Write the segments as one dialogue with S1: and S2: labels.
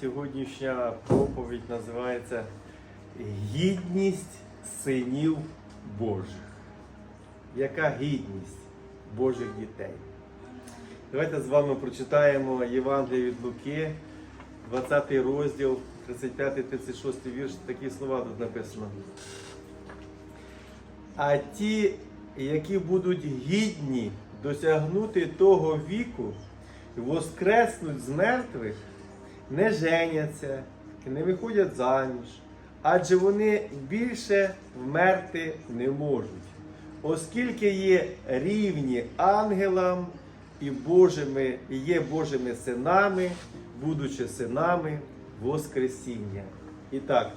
S1: Сьогоднішня проповідь називається Гідність синів Божих. Яка гідність Божих дітей? Давайте з вами прочитаємо Євангеліє від Луки, 20 розділ, 35-36 вірш. Такі слова тут написано. А ті, які будуть гідні досягнути того віку, воскреснуть з мертвих, не женяться не виходять заміж, адже вони більше вмерти не можуть, оскільки є рівні ангелам і Божими, є Божими синами, будучи синами Воскресіння. І так,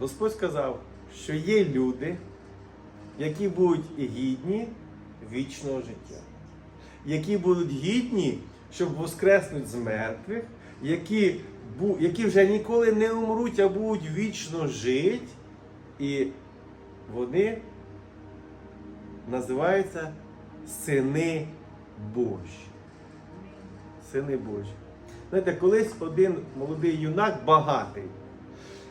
S1: Господь сказав, що є люди, які будуть гідні вічного життя, які будуть гідні, щоб воскреснуть з мертвих, які, які вже ніколи не умруть, а будуть вічно жити, і вони називаються сини Божі. Сини Божі. Знаєте, колись один молодий юнак багатий,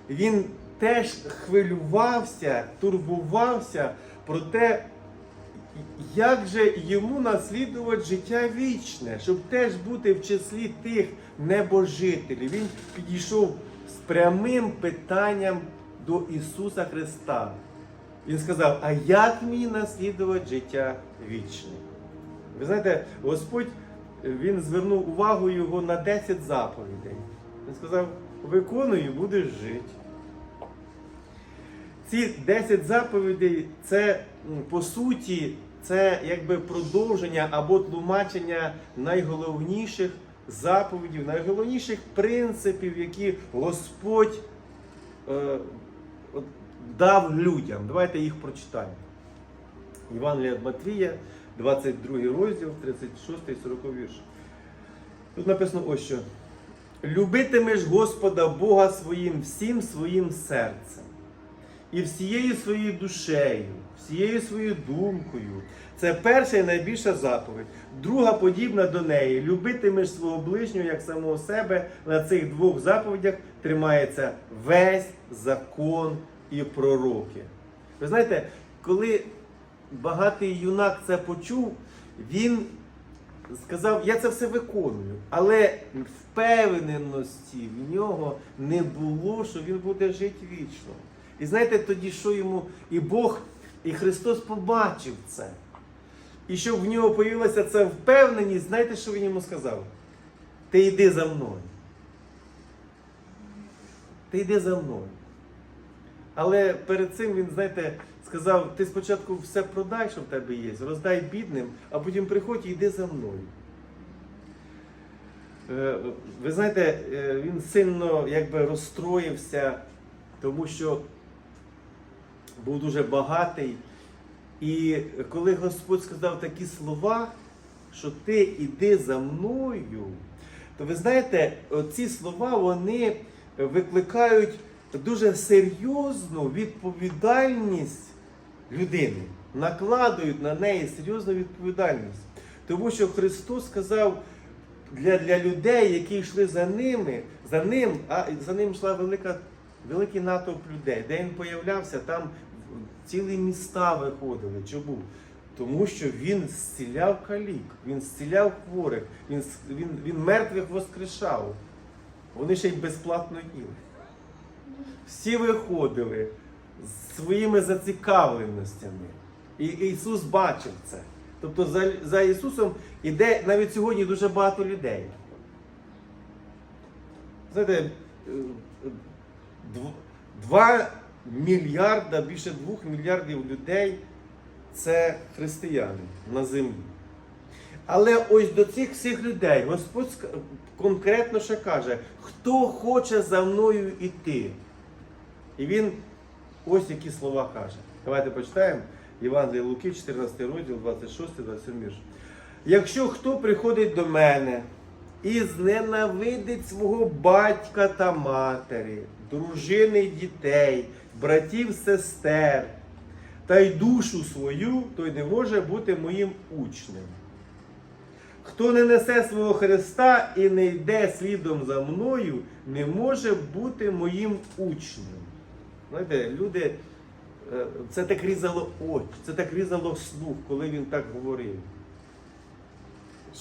S1: він теж хвилювався, турбувався про те, як же йому наслідувати життя вічне, щоб теж бути в числі тих небожителів. Він підійшов з прямим питанням до Ісуса Христа. Він сказав: А як мені наслідувати життя вічне? Ви знаєте, Господь він звернув увагу його на 10 заповідей. Він сказав: виконуй і будеш жити. Ці 10 заповідей це по суті це якби продовження або тлумачення найголовніших заповідей, найголовніших принципів, які Господь е, дав людям. Давайте їх прочитаємо. Євангелія від Матвія, 22 розділ, 36 і 40 вірш. Тут написано ось що. Любитимеш Господа Бога своїм всім своїм серцем і всією своєю душею, всією своєю думкою. Це перша і найбільша заповідь. Друга подібна до неї. Любитимеш свого ближнього як самого себе. На цих двох заповідях тримається весь закон і пророки. Ви знаєте, коли багатий юнак це почув, він сказав, я це все виконую, але впевненості в нього не було, що він буде жити вічно. І знаєте, тоді що йому і Бог, і Христос побачив це. І щоб в нього появилася ця впевненість, знаєте, що він йому сказав? Ти йди за мною. Ти йди за мною. Але перед цим він, знаєте, сказав: ти спочатку все продай, що в тебе є, роздай бідним, а потім приходь і йди за мною. Е, Ви знаєте, е, він сильно якби розстроївся, тому що був дуже багатий. І коли Господь сказав такі слова, що ти йди за мною, то ви знаєте, ці слова вони викликають дуже серйозну відповідальність людини, накладують на неї серйозну відповідальність. Тому що Христос сказав для, для людей, які йшли за ними, за ним, а за ним йшла велика, великий натовп людей, де він появлявся, там цілі міста виходили. Чому? Тому що він зціляв калік, він зціляв хворих, він, він, він мертвих воскрешав. Вони ще й безплатно їли. Всі виходили з своїми зацікавленостями. І Ісус бачив це. Тобто за, за Ісусом іде навіть сьогодні дуже багато людей. Знаєте, е, е, дв- два мільярда, більше двох мільярдів людей це християни на землі. Але ось до цих всіх людей Господь конкретно ще каже, хто хоче за мною йти. І він ось які слова каже. Давайте почитаємо Євангеліє Луки, 14 розділ, 26, 27 вірш. Якщо хто приходить до мене і зненавидить свого батька та матері, дружини дітей, братів, сестер, та й душу свою, той не може бути моїм учнем. Хто не несе свого Христа і не йде слідом за мною, не може бути моїм учнем. Знаєте, люди, е, це так різало очі, це так різало слух, коли він так говорив.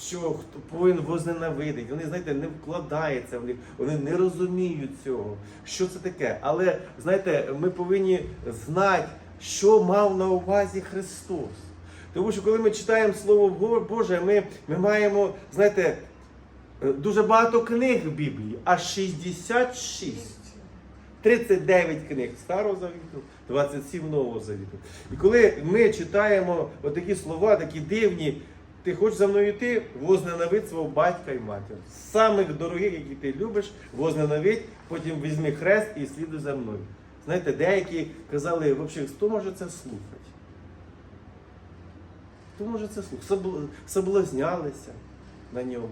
S1: Що хто повинен возненавидить, вони, знаєте, не вкладаються в них, вони не розуміють цього. Що це таке? Але знаєте, ми повинні знати, що мав на увазі Христос. Тому що коли ми читаємо Слово Боже, ми, ми маємо, знаєте, е, дуже багато книг в Біблії, аж 66. 39 книг Старого Завіту, 27 Нового Завіту. І коли ми читаємо отакі слова, такі дивні, ти хочеш за мною йти, возненавидь свого батька і матір. Самих дорогих, які ти любиш, возненавидь, потім візьми хрест і слідуй за мною. Знаєте, деякі казали, взагалі, хто може це слухати? Хто може це слухати? Соблазнялися на ньому.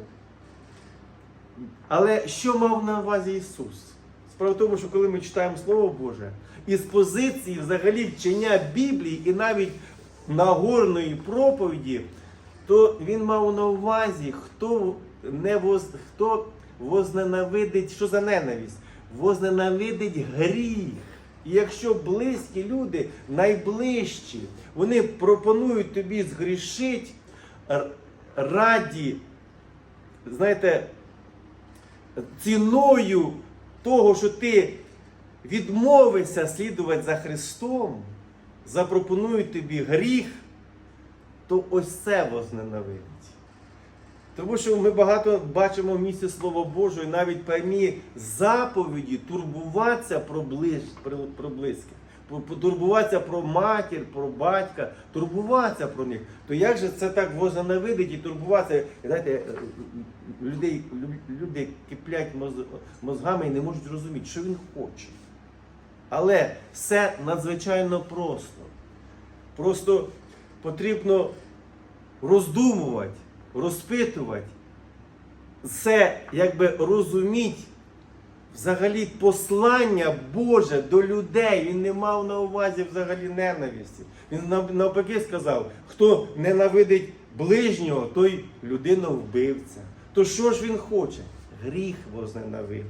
S1: Але що мав на увазі Ісус? Справа в тому, що коли ми читаємо Слово Боже, із позиції взагалі вчення Біблії і навіть Нагорної проповіді, то він мав на увазі, хто не воз, хто возненавидить, що за ненависть? Возненавидить гріх. І якщо близькі люди, найближчі, вони пропонують тобі згрішити раді, знаєте, ціною того, що ти відмовишся слідувати за Христом, запропонують тобі гріх, то ось це возненавидить. Тому що ми багато бачимо в місці Слова Божого, і навіть певні заповіді турбуватися про, ближ, про, близьких, турбуватися про матір, про батька, турбуватися про них. То як же це так возненавидить і турбуватися? Знаєте, е, людей, люди киплять мозгами і не можуть зрозуміти, що він хоче. Але все надзвичайно просто. Просто потрібно роздумувати, розпитувати, все якби розуміти взагалі послання Боже до людей. Він не мав на увазі взагалі ненависті. Він навпаки сказав, хто ненавидить ближнього, той людина вбивця. То що ж він хоче? Гріх возненавидить.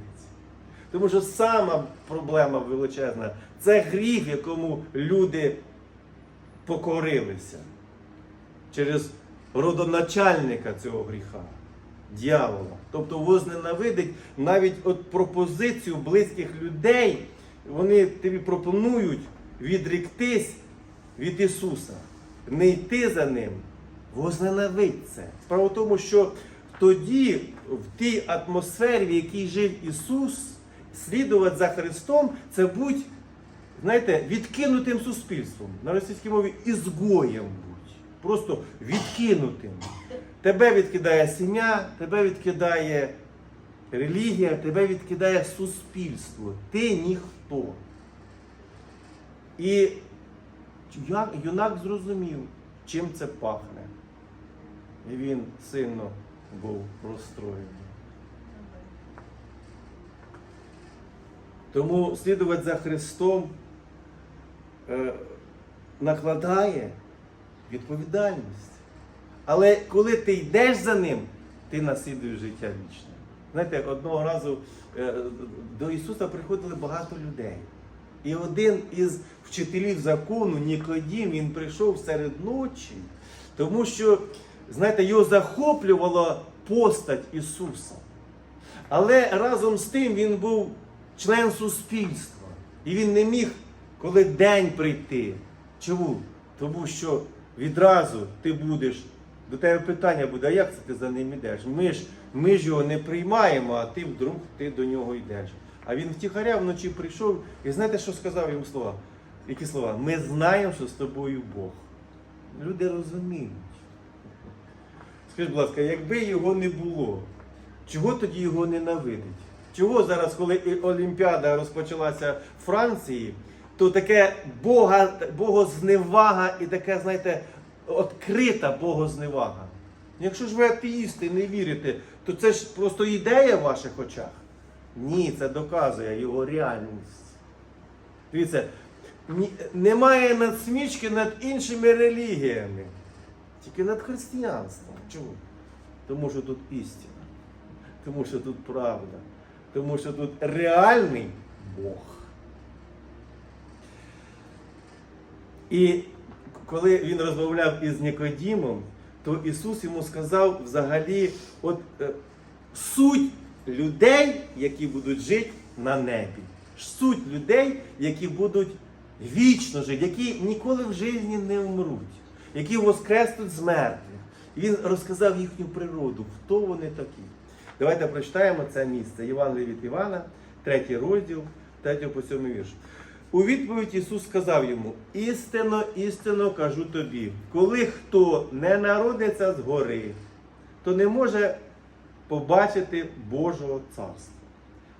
S1: Тому що сама проблема величезна це гріх, якому люди покорилися через родоначальника цього гріха, дьявола. Тобто возненавидить навіть от пропозицію близьких людей, вони тобі пропонують відріктись від Ісуса, не йти за Ним, возненавидь це. Справа в тому, що тоді, в тій атмосфері, в якій жив Ісус, слідувати за Христом, це будь знаєте, відкинутим суспільством. На російській мові ізгоєм будь. Просто відкинутим. Тебе відкидає сім'я, тебе відкидає релігія, тебе відкидає суспільство. Ти ніхто. І юнак зрозумів, чим це пахне. І він сильно був розстроєний. Тому слідувати за Христом накладає відповідальність. Але коли ти йдеш за ним, ти наслідуєш життя вічне. Знаєте, одного разу е, до Ісуса приходили багато людей. І один із вчителів закону, Нікодім, він прийшов серед ночі, тому що, знаєте, його захоплювала постать Ісуса. Але разом з тим він був член суспільства. І він не міг, коли день прийти. Чому? Тому що відразу ти будеш, до тебе питання буде, а як це ти за ним йдеш? Ми ж, ми ж його не приймаємо, а ти вдруг ти до нього йдеш. А він втіхаря вночі прийшов і знаєте, що сказав йому слова? Які слова? Ми знаємо, що з тобою Бог. Люди розуміють. Скажіть, будь ласка, якби його не було, чого тоді його ненавидить? Чого зараз, коли Олімпіада розпочалася в Франції, то таке Бога, богозневага і таке, знаєте, відкрита богозневага. Якщо ж ви атеїсти не вірите, то це ж просто ідея в ваших очах. Ні, це доказує його реальність. Дивіться, немає надсмічки над іншими релігіями, тільки над християнством. Чому? Тому що тут істина, тому що тут правда, тому що тут реальний Бог. І коли він розмовляв із Нікодімом, то Ісус йому сказав взагалі от, е, суть людей, які будуть жити на небі. Суть людей, які будуть вічно жити, які ніколи в житті не вмруть, які воскреснуть з мертвих. Він розказав їхню природу, хто вони такі. Давайте прочитаємо це місце. Євангеліє від Івана, третій розділ, 3 по 7 вірш. У відповідь Ісус сказав йому: істинно, істинно кажу тобі, коли хто не народиться згори, то не може побачити Божого царства.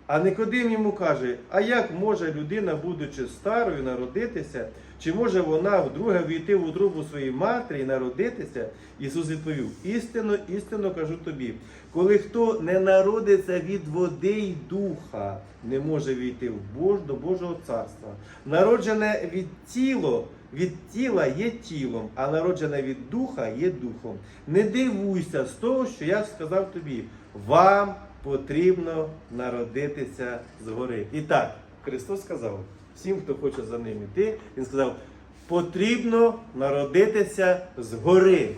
S1: А Никодим йому каже: а як може людина, будучи старою, народитися? Чи може вона вдруге війти в утробу своєї матері і народитися? Ісус відповів: істинно, істинно кажу тобі, коли хто не народиться від води й духа, не може війти в Бож, до Божого царства. Народжене від тіла, від тіла є тілом, а народжене від духа є духом. Не дивуйся з того, що я сказав тобі. Вам потрібно народитися згори. І так, Христос сказав всім, хто хоче за ним іти, Він сказав, потрібно народитися згори.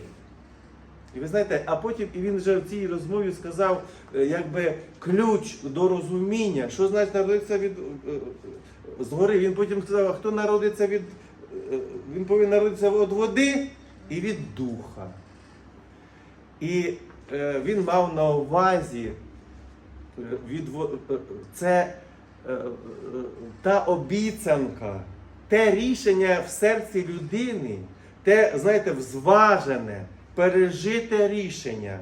S1: І ви знаєте, а потім і він вже в цій розмові сказав, е, якби ключ до розуміння, що значить народитися від е, е, згори. Він потім сказав, а хто народиться від. Він повинен народитися від води і від духа. І він мав на увазі від, це та обіцянка, те рішення в серці людини, те, знаєте, взважене, пережите рішення.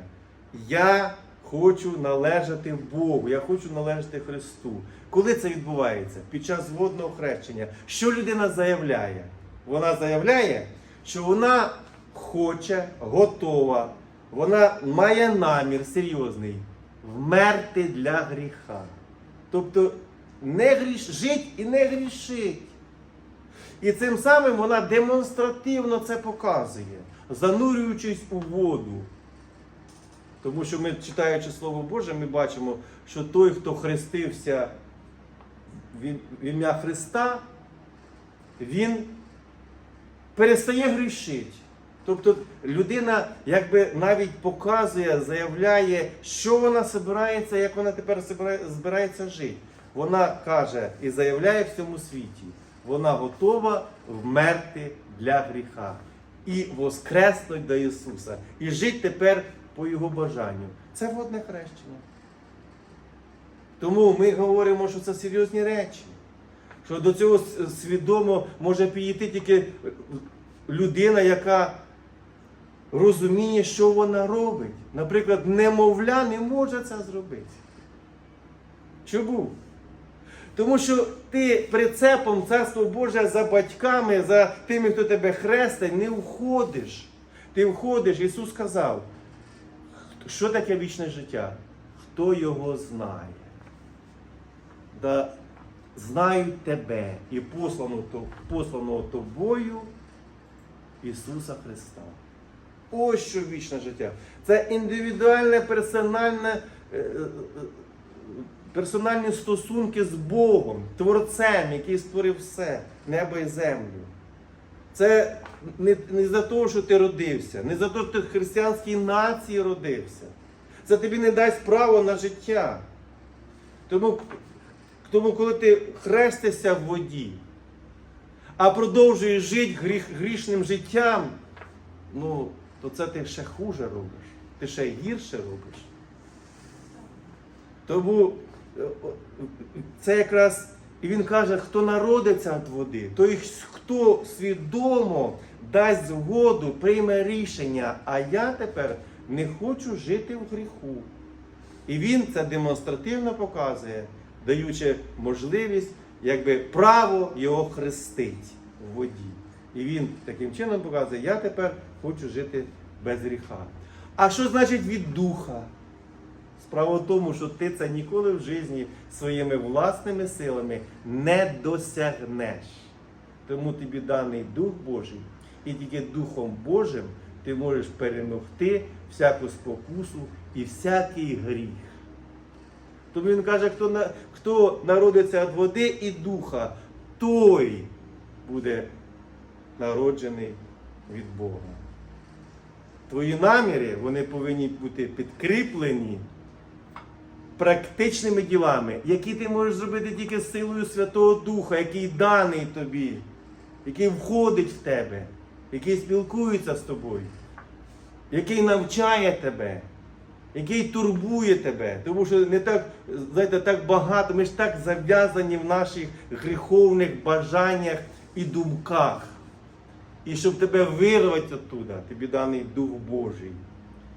S1: Я хочу належати Богу, я хочу належати Христу. Коли це відбувається? Під час водного хрещення. Що людина заявляє? Вона заявляє, що вона хоче, готова, вона має намір серйозний вмерти для гріха. Тобто не гріш, жить і не грішить. І цим самим вона демонстративно це показує, занурюючись у воду. Тому що ми, читаючи Слово Боже, ми бачимо, що той, хто хрестився в ім'я Христа, він перестає грішити. Тобто людина якби навіть показує, заявляє, що вона збирається, як вона тепер збирається жити. Вона каже і заявляє в цьому світі, вона готова вмерти для гріха і воскреснуть до Ісуса. І жити тепер по Його бажанню. Це водне хрещення. Тому ми говоримо, що це серйозні речі. Що до цього свідомо може підійти тільки людина, яка розуміє, що вона робить. Наприклад, немовля не може це зробити. Чому? Тому що ти прицепом Царство Боже за батьками, за тими, хто тебе хрестить, не входиш. Ти входиш, Ісус сказав, що таке вічне життя? Хто його знає? Да знають тебе і посланого тобою Ісуса Христа. Ось що вічне життя. Це індивідуальне, персональне, е, е, е, персональні стосунки з Богом, Творцем, який створив все, небо і землю. Це не, не за те, що ти родився, не за те, що ти в християнській нації родився. Це тобі не дасть право на життя. Тому, тому коли ти хрестишся в воді, а продовжуєш жити гріх, грішним життям, ну, то це ти ще хуже робиш, ти ще гірше робиш. Тому це якраз, і він каже, хто народиться від води, той, хто свідомо дасть згоду, прийме рішення, а я тепер не хочу жити в гріху. І він це демонстративно показує, даючи можливість, якби право його хрестить в воді. І він таким чином показує, я тепер хочу жити без гріха. А що значить від духа? Справа в тому, що ти це ніколи в житті своїми власними силами не досягнеш. Тому тобі даний Дух Божий, і тільки Духом Божим ти можеш перемогти всяку спокусу і всякий гріх. Тому він каже, хто, на, хто народиться від води і духа, той буде народжений від Бога. Твої наміри вони повинні бути підкріплені практичними ділами, які ти можеш зробити тільки силою Святого Духа, який даний тобі, який входить в тебе, який спілкується з тобою, який навчає тебе, який турбує тебе. Тому що не так, знаєте, так багато, ми ж так зав'язані в наших гріховних бажаннях і думках. І щоб тебе вирвати оттуда, тобі даний Дух Божий.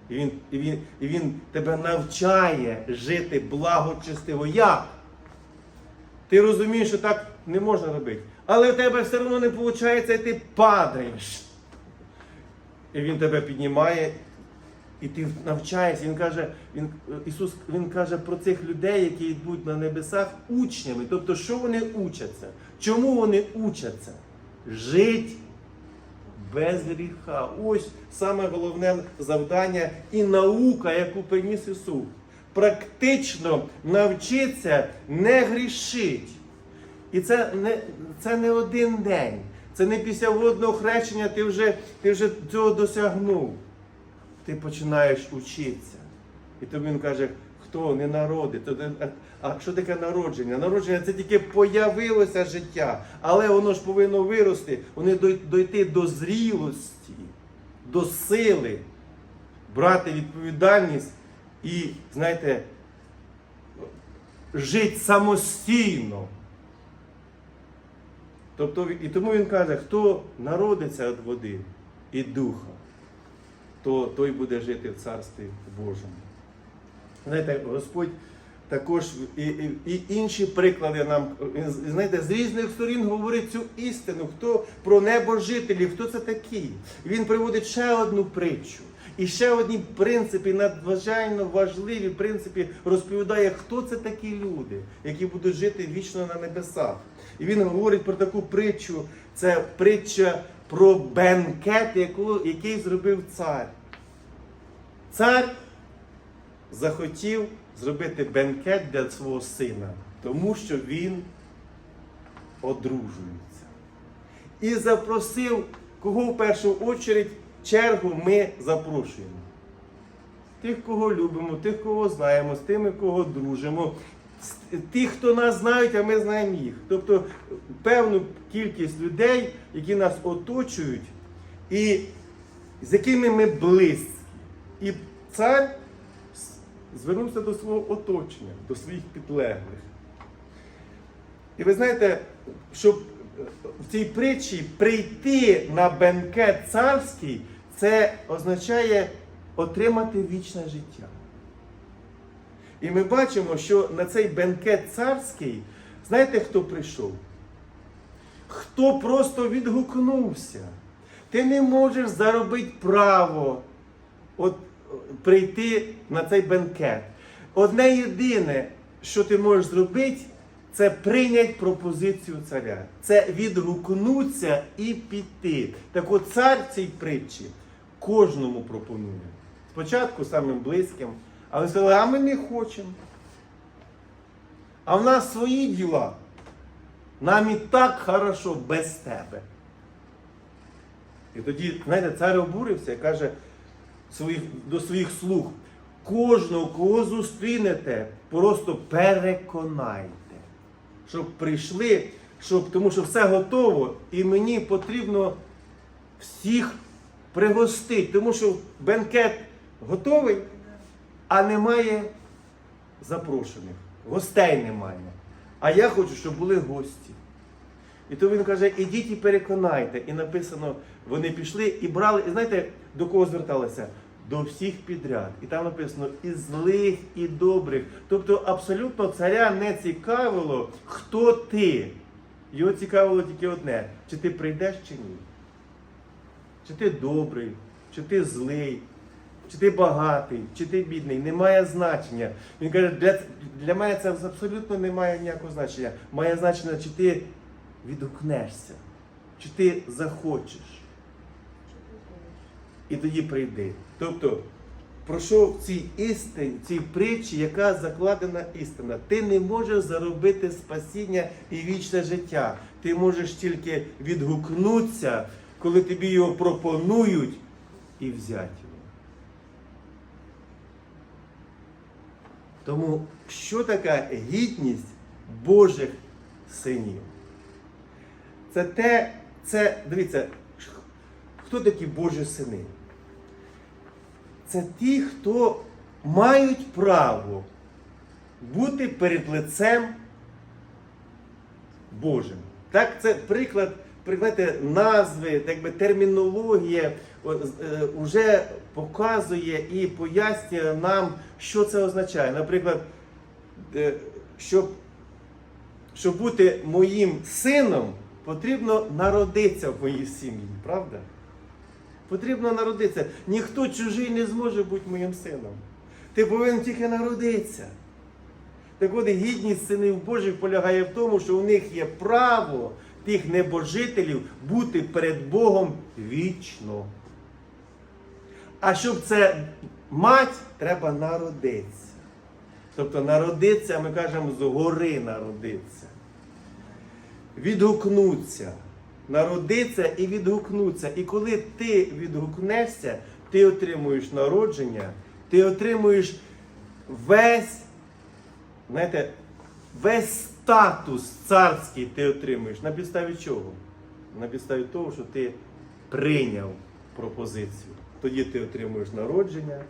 S1: І він, і, він, і він тебе навчає жити благочестиво. Як? Ти розумієш, що так не можна робити. Але в тебе все одно не виходить, і ти падаєш. І він тебе піднімає, і ти навчаєшся. Він каже, він, Ісус Він каже про цих людей, які йдуть на небесах учнями. Тобто, що вони учаться? Чому вони учаться? Жить без гріха. Ось саме головне завдання і наука, яку приніс Ісус. Практично навчитися не грішить. І це не, це не один день. Це не після водного хрещення ти вже, ти вже цього досягнув. Ти починаєш учитися. І тому він каже, хто не народить, а- що таке народження? Народження це тільки появилося життя, але воно ж повинно вирости, воно дой- дойти до зрілості, до сили, брати відповідальність і, знаєте, жити самостійно. Тобто, і тому він каже, хто народиться від води і духа, то той буде жити в Царстві Божому. Знаєте, Господь також і, і, і інші приклади нам, знаєте, з різних сторін говорить цю істину, хто про небожителів, хто це такі. І Він приводить ще одну притчу. І ще одні принципи, надзвичайно важливі принципи, розповідає, хто це такі люди, які будуть жити вічно на небесах. І він говорить про таку притчу. Це притча про бенкет, яку, який зробив цар. Цар захотів зробити бенкет для свого сина, тому що він одружується. І запросив, кого в першу очередь чергу ми запрошуємо. Тих, кого любимо, тих, кого знаємо, з тими, кого дружимо, тих, хто нас знають, а ми знаємо їх. Тобто певну кількість людей, які нас оточують, і з якими ми близькі. І цар звернувся до свого оточення, до своїх підлеглих. І ви знаєте, щоб е, в цій притчі прийти на бенкет царський, це означає отримати вічне життя. І ми бачимо, що на цей бенкет царський, знаєте, хто прийшов? Хто просто відгукнувся. Ти не можеш заробити право от, прийти на цей бенкет. Одне єдине, що ти можеш зробити, це прийняти пропозицію царя. Це відгукнутися і піти. Так от цар цій притчі кожному пропонує. Спочатку самим близьким, але сказали, а ми не хочемо. А в нас свої діла. Нам і так хорошо без тебе. І тоді, знаєте, цар обурився і каже своїх, до своїх слуг, кожного, кого зустрінете, просто переконайте, щоб прийшли, щоб, тому що все готово, і мені потрібно всіх пригостити, тому що бенкет готовий, а немає запрошених, гостей немає. А я хочу, щоб були гості. І то він каже, ідіть і переконайте. І написано, вони пішли і брали, і знаєте, до кого зверталися? До всіх підряд. І там написано і злих, і добрих. Тобто абсолютно царя не цікавило, хто ти. Його цікавило тільки одне: чи ти прийдеш чи ні. Чи ти добрий, чи ти злий, чи ти багатий, чи ти бідний, немає значення. Він каже, для, для мене це абсолютно не має ніякого значення. Має значення, чи ти відгукнешся, чи ти захочеш. І тоді прийди. Тобто про що в цій істині, цій притчі, яка закладена істина. Ти не можеш заробити спасіння і вічне життя. Ти можеш тільки відгукнутися, коли тобі його пропонують, і взяти його. Тому що така гідність Божих синів? Це те, це, дивіться, хто такі Божі сини? Це ті, хто мають право бути перед лицем Божим. Так, це приклад, прикладайте, назви, так термінологія вже показує і пояснює нам, що це означає. Наприклад, е, щоб, щоб бути моїм сином, потрібно народитися в моїй сім'ї, правда? Потрібно народитися. Ніхто чужий не зможе бути моїм сином. Ти повинен тільки народитися. Так от гідність синів Божих полягає в тому, що у них є право тих небожителів бути перед Богом вічно. А щоб це мать, треба народитися. Тобто народитися, ми кажемо, згори народитися. Відгукнуться. Народитися і відгукнуться. І коли ти відгукнешся, ти отримуєш народження, ти отримуєш весь, знаєте, весь статус царський ти отримуєш. На підставі чого? На підставі того, що ти прийняв пропозицію. Тоді ти отримуєш народження,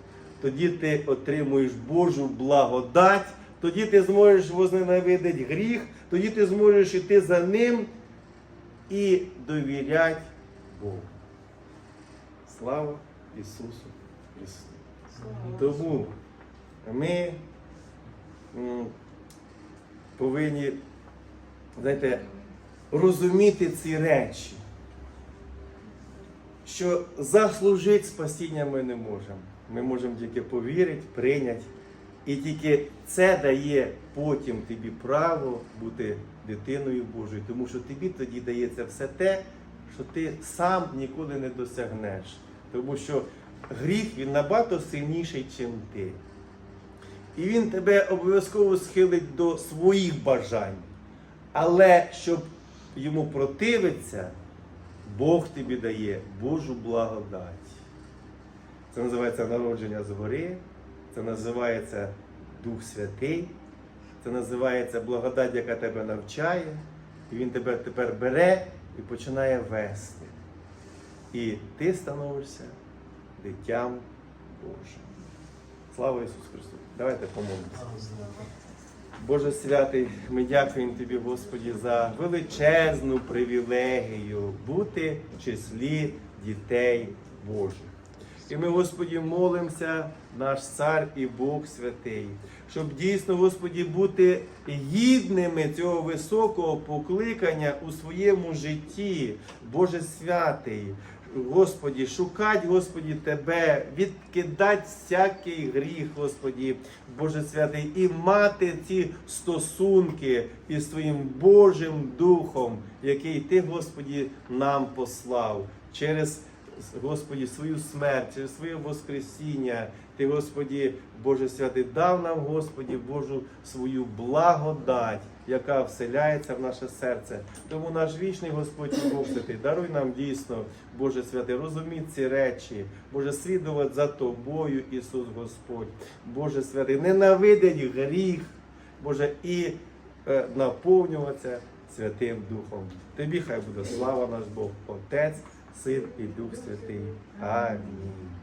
S1: тоді ти отримуєш Божу благодать, тоді ти зможеш возненавидити гріх, тоді ти зможеш йти за ним і довіряти Богу. Слава Ісусу Христу! Тому ми повинні знаєте, розуміти ці речі, що заслужити спасіння ми не можемо. Ми можемо тільки повірити, прийняти. І тільки це дає потім тобі право бути дитиною Божою, тому що тобі тоді дається все те, що ти сам ніколи не досягнеш. Тому що гріх він набагато сильніший, ніж ти. І він тебе обов'язково схилить до своїх бажань. Але щоб йому противитися, Бог тобі дає Божу благодать. Це називається народження згори, це називається Дух Святий, це називається благодать, яка тебе навчає, і він тебе тепер бере і починає вести. І ти становишся дитям Божим. Слава Ісусу Христу! Давайте помолимося. Боже святий, ми дякуємо Тобі, Господі, за величезну привілегію бути в числі дітей Божих. І ми, Господі, молимося, наш цар і Бог святий, щоб дійсно, Господі, бути гідними цього високого покликання у своєму житті, Боже святий. Господі, шукать, Господі, Тебе, відкидать всякий гріх, Господі, Боже святий, і мати ці стосунки із Твоїм Божим Духом, який Ти, Господі, нам послав через Господі, свою смерть, через своє Воскресіння. Ти, Господі, Боже святий, дав нам, Господі, Божу свою благодать, яка вселяється в наше серце. Тому наш вічний Господь Бог святий, даруй нам дійсно, Боже святий, розуміти ці речі, Боже, слідувати за тобою, Ісус Господь. Боже святий, ненавидить гріх, Боже, і е, наповнюватися Святим Духом. Тобі хай буде слава наш Бог, Отець. Син і Дух Святий. Амінь.